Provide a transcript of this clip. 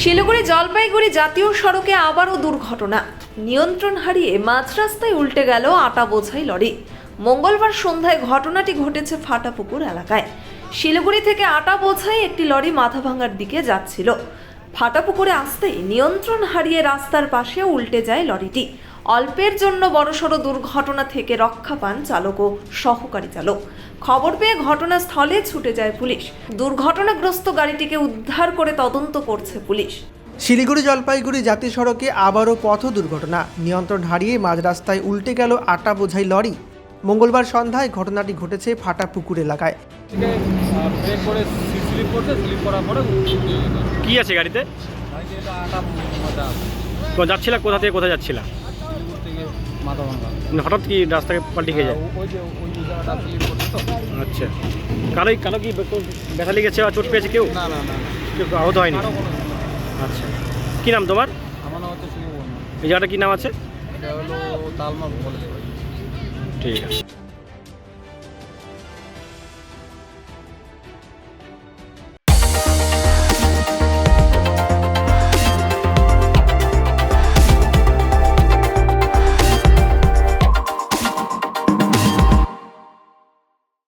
শিলিগুড়ি জলপাইগুড়ি জাতীয় সড়কে আবারও দুর্ঘটনা। নিয়ন্ত্রণ হারিয়ে মাঝ রাস্তায় উল্টে গেল আটা বোঝাই লরি। মঙ্গলবার সন্ধ্যায় ঘটনাটি ঘটেছে ফাটাপুকুর এলাকায়। শিলিগুড়ি থেকে আটা বোঝাই একটি লরি মাথা ভাঙার দিকে যাচ্ছিল। ফাটাপুকুরে আসতেই নিয়ন্ত্রণ হারিয়ে রাস্তার পাশে উল্টে যায় লরিটি। অল্পের জন্য বড়সড় দুর্ঘটনা থেকে রক্ষা পান চালক ও সহকারী চালক। খবর পেয়ে ঘটনাস্থলে ছুটে যায় পুলিশ। দুর্ঘটনাগ্রস্ত গাড়িটিকে উদ্ধার করে তদন্ত করছে পুলিশ। শিলিগুড়ি জলপাইগুড়ি জাতীয় সড়কে আবারও পথ দুর্ঘটনা। নিয়ন্ত্রণ হারিয়ে মাঝ রাস্তায় উল্টে গেল আটা বোঝাই লরি। মঙ্গলবার সন্ধ্যায় ঘটনাটি ঘটেছে ফাটা পুকুর এলাকায়। থেকে ব্রেক করে স্লিপ করছে স্লিপ করার পরে কি আছে গাড়িতে? যাচ্ছিলা? কোথা থেকে কোথায় যাচ্ছিলা? মানে হঠাৎ কি রাস্তাকে পাল্টে খেয়ে যায়? ওই যে ওই জায়গাটা স্লিপ করছে তো। আচ্ছা। কারও কারও কি ব্যথা লেগেছে বা চোট পেয়েছে কেউ? না না না না। কেউ আহত হয়নি? আচ্ছা। কি নাম তোমার? আমার নাম হচ্ছে এই জায়গাটা কি নাম আছে? এটা হলো তালমা বলে 可以